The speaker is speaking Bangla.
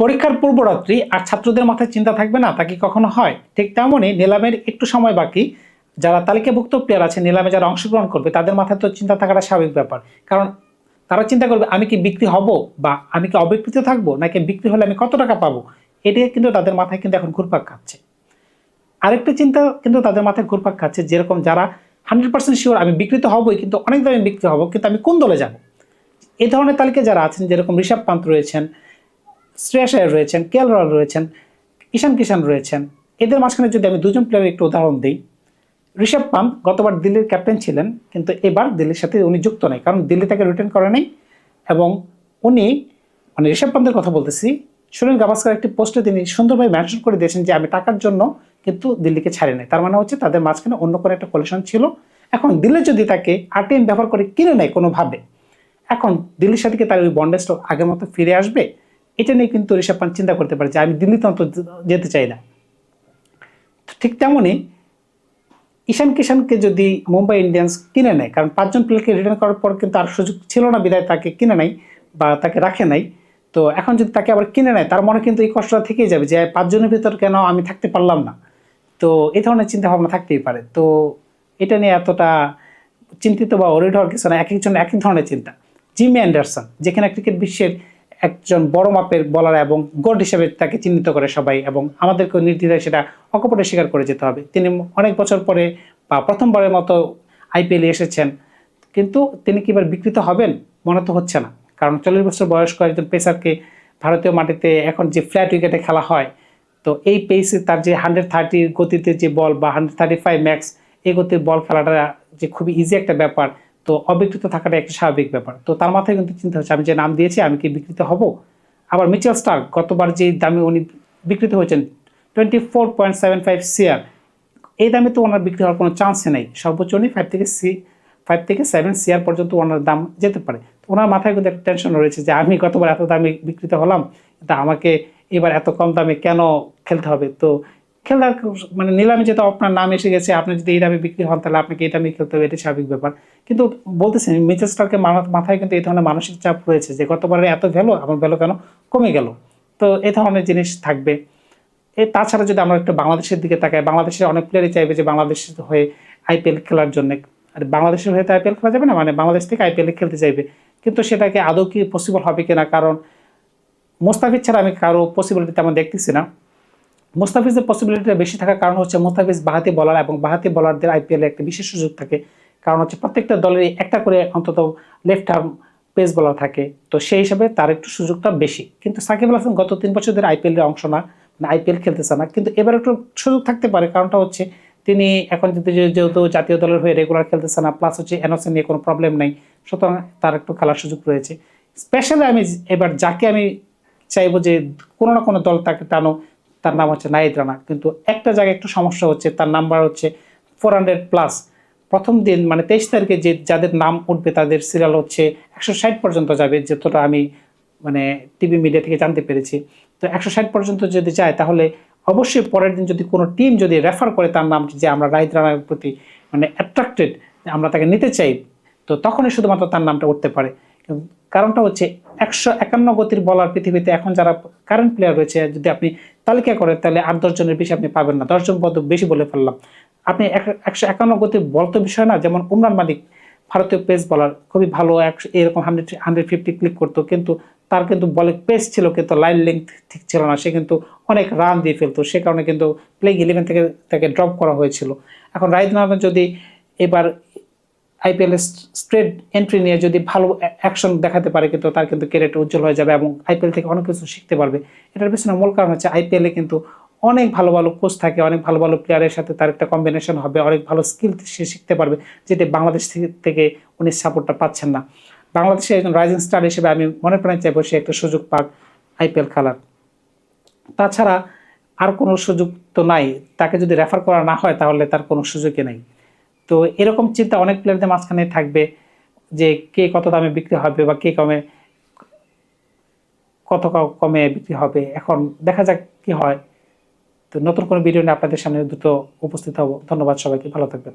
পরীক্ষার পূর্বরাত্রি আর ছাত্রদের মাথায় চিন্তা থাকবে না, তা কি কখনো হয়? ঠিক তেমনই নিলামের একটু সময় বাকি। যারা তালিকাভুক্ত প্লেয়ার আছে, নিলামে যারা অংশগ্রহণ করবে, তাদের মাথায় তো চিন্তা থাকাটা স্বাভাবিক ব্যাপার। কারণ তারা চিন্তা করবে, আমি কি বিক্রি হব বা আমি কি অবিকৃত থাকব, নাকি বিক্রি হলে আমি কত টাকা পাবো? এটা কিন্তু তাদের মাথায় কিন্তু এখন ঘুরপাক খাচ্ছে। আরেকটা চিন্তা কিন্তু তাদের মাথায় ঘুরপাক খাচ্ছে, যেরকম যারা হান্ড্রেড পার্সেন্ট শিওর আমি বিক্রিত হবই, কিন্তু অনেক দামে বিক্রি হব, কিন্তু আমি কোন দলে যাব? এই ধরনের তালিকায় যারা আছেন, যেরকম ঋষভ পান্ত রয়েছেন শ্রেয়াস আয়ার রয়েছেন কে রাহুল রয়েছেন, ঈশান কিষান রয়েছেন। এদের মাঝখানে যদি আমি দুজন প্লেয়ারের একটু উদাহরণ দিই, ঋষভ পান্ত গতবার দিল্লির ক্যাপ্টেন ছিলেন, কিন্তু এবার দিল্লির সাথে উনি যুক্ত নেই, কারণ দিল্লি তাকে রিটার্ন করে নাই এবং উনি মানে ঋষভ পান্তের কথা বলতেছি, সুনীল গাভাস্কার একটি পোস্টে তিনি সুন্দরভাবে মেনশন করে দিয়েছেন যে, আমি টাকার জন্য কিন্তু দিল্লিকে ছাড়ি নাই। তার মানে হচ্ছে তাদের মাঝখানে অন্য কোনো একটা কোলেশন ছিল। এখন দিল্লি যদি তাকে আরটিএম ব্যবহার করে কিনে নেয় কোনোভাবে, এখন দিল্লির সাথে কি তার ওই বন্ডেজ আগের মতো ফিরে আসবে? এটা নিয়ে কিন্তু ঋষভ পান্ত চিন্তা করতে পারে যে আমি দিল্লিতে অন্তত যেতে চাই না। ঠিক তেমনই ঈশান কিষানকে যদি মুম্বাই ইন্ডিয়ান্স কিনে নেয়, কারণ পাঁচজন প্লেয়ারকে রিটার্ন করার পর কিন্তু আর সুযোগ ছিল না বিদায় তাকে কিনে নেয় বা তাকে রাখে নাই। তো এখন যদি তাকে আবার কিনে নেয়, তার মনে কিন্তু এই কষ্টটা থেকেই যাবে যে পাঁচজনের ভিতর কেন আমি থাকতে পারলাম না? তো এই ধরনের চিন্তা ভাবনা থাকতেই পারে। তো এটা নিয়ে এতটা চিন্তিত বা ওরিড হওয়ার কিছু না, এক একজন এক এক ধরনের চিন্তা। জিমি অ্যান্ডারসন, যেখানে ক্রিকেট বিশ্বের একজন বড় মাপের বলার এবং গোড হিসেবে তাকে চিহ্নিত করে সবাই এবং আমাদেরকে নির্দ্বিধায় সেটা অকপটে স্বীকার করে যেতে হবে। তিনি অনেক বছর পরে বা প্রথমবারের মতো আইপিএলে এসেছেন। কিন্তু তিনি কি এবার বিকৃত হবেন? মনে তো হচ্ছে না। কারণ চল্লিশ বছর বয়স্ক একজন পেসারকে ভারতীয় মাটিতে এখন যে ফ্ল্যাট উইকেটে খেলা হয়, তো এই পেসে তার যে হান্ড্রেড থার্টির গতিতে যে বল বা হান্ড্রেড থার্টি ফাইভ ম্যাক্স এই গতির বল খেলাটা যে খুবই ইজি একটা ব্যাপার তো অবিকৃত থাকাটা একটা স্বাভাবিক ব্যাপার। তো তার মাথায় কিন্তু চিন্তা হচ্ছে, আমি যে নাম দিয়েছি, আমি কি বিকৃত হব? আবার মিচেল স্টার গতবার যে দামে উনি বিকৃত হয়েছেন twenty four point seven five সিয়ার এই দামে তো ওনার বিক্রি হওয়ার কোনো চান্সই নেই। সর্বোচ্চ উনি ফাইভ থেকে সি ফাইভ থেকে সেভেন সিয়ার পর্যন্ত ওনার দাম যেতে পারে। ওনার মাথায় কিন্তু একটা টেনশন রয়েছে যে, আমি গতবার এত দামে বিক্রিত হলাম তা আমাকে এবার এত কম দামে কেন খেলতে হবে? তো খেলার মানে নিলামে যেহেতু আপনার নাম এসে গেছে, আপনি যদি এই দামে বিক্রি হন, তাহলে আপনাকে এই দামে খেলতে হবে, এটা স্বাভাবিক ব্যাপার। কিন্তু বলতেছেন মিচেল স্টারকে মাথায় কিন্তু এই ধরনের মানসিক চাপ রয়েছে যে গতবারে এত ভ্যালু আমার ভ্যালু কেন কমে গেল? তো এই ধরনের জিনিস থাকবে। এ তাছাড়া যদি আমরা একটু বাংলাদেশের দিকে তাকাই, বাংলাদেশের অনেক প্লেয়ারই চাইবে যে, বাংলাদেশ হয়ে আইপিএল খেলার জন্য। আর বাংলাদেশের হয়ে তো আইপিএল খেলা যাবে না মানে বাংলাদেশ থেকে আইপিএল খেলতে চাইবে। কিন্তু সেটাকে আদৌ কি পসিবল হবে কিনা? কারণ মোস্তাফিজ ছাড়া আমি কারও পসিবিলিটি তেমন দেখতেছি না। মোস্তাফিজের পসিবিলিটিটা বেশি থাকার কারণ হচ্ছে মোস্তাফিজ বাহাতি বলার এবং বাহাতি বলারদের আইপিএলে একটা বিশেষ সুযোগ থাকে। কারণ হচ্ছে প্রত্যেকটা দলের একটা করে অন্তত লেফট আর্ম পেস বলার থাকে। তো সেই হিসাবে তার একটু সুযোগটা বেশি। কিন্তু সাকিব আল হাসান গত তিন বছর ধরে আইপিএলের অংশ না মানে আইপিএল খেলতেছে না। কিন্তু এবার একটু সুযোগ থাকতে পারে। কারণটা হচ্ছে তিনি এখন যেহেতু জাতীয় দলের হয়ে রেগুলার খেলতেছে না প্লাস হচ্ছে এনওসি নিয়ে কোনো প্রবলেম নেই। সুতরাং তার একটু খেলার সুযোগ রয়েছে। স্পেশালি আমি এবার যাকে আমি চাইব যে কোনো না কোনো দল তাকে টানো। তার নাম হচ্ছে নাইদ রানা কিন্তু একটা জায়গায় একটু সমস্যা হচ্ছে, তার নাম্বার হচ্ছে ফোর হান্ড্রেড প্লাস প্রথম দিন মানে তেইশ তারিখে যে যাদের নাম উঠবে, তাদের সিরিয়াল হচ্ছে একশো ষাট পর্যন্ত যাবে, যতটা আমি মানে টিভি মিডিয়া থেকে জানতে পেরেছি। তো একশো ষাট পর্যন্ত যদি যায়, তাহলে অবশ্যই পরের দিন যদি কোনো টিম যদি রেফার করে তার নাম যে আমরা রাইত রানার প্রতি মানে অ্যাট্রাক্টেড আমরা তাকে নিতে চাই, তো তখনই শুধুমাত্র তার নামটা উঠতে পারে। কারণটা হচ্ছে একশো একান্ন গতির বলার পৃথিবীতে এখন যারা কারেন্ট প্লেয়ার রয়েছে, যদি আপনি তালিকা করেন, তাহলে আট দশজনের বেশি আপনি পাবেন না। দশজন পদ বেশি বলে ফেললাম। আপনি একশো একান্ন গতির বল তো বিষয় না, যেমন উমরান মালিক, ভারতীয় পেস বলার খুবই ভালো, একশো, এরকম হান্ড্রেড হান্ড্রেড ফিফটি ক্লিক করতো, কিন্তু তার কিন্তু বলে পেস ছিল, কিন্তু লাইন লেন্থ ঠিক ছিল না। সে কিন্তু অনেক রান দিয়ে ফেলতো, সে কারণে কিন্তু প্লেইং ইলেভেন থেকে তাকে ড্রপ করা হয়েছিল। এখন রাইত যদি এবার আইপিএল স্ট্রেট এন্ট্রি নিয়ে যদি ভালো অ্যাকশন দেখাতে পারে কিন্তু তার কিন্তু ক্যারিয়ারটা উজ্জ্বল হয়ে যাবে এবং আইপিএল থেকে অনেক কিছু শিখতে পারবে। এটার পেছনে মূল কারণ হচ্ছে আইপিএলে কিন্তু অনেক ভালো ভালো কোচ থাকে, অনেক ভালো ভালো প্লেয়ারের সাথে তার একটা কম্বিনেশন হবে, অনেক ভালো স্কিল সে শিখতে পারবে যেটা বাংলাদেশ থেকে উনি সাপোর্টটা পাচ্ছেন না। বাংলাদেশে একজন রাইজিং স্টার হিসেবে আমি মনে প্রাণে চাইব সে একটা সুযোগ পাক আইপিএল খেলার। তাছাড়া আর কোনো সুযোগ তো নাই, তাকে যদি রেফার করা না হয় তাহলে তার কোনো সুযোগই নেই। তো এরকম চিন্তা অনেক প্লেয়ারদের মাঝখানে থাকবে যে কে কত দামে বিক্রি হবে বা কে কমে, কত কমে বিক্রি হবে। এখন দেখা যাক কি হয়। তো নতুন কোনো ভিডিও নিয়ে আপনাদের সামনে দ্রুত উপস্থিত হব। ধন্যবাদ সবাইকে। ভালো থাকবেন।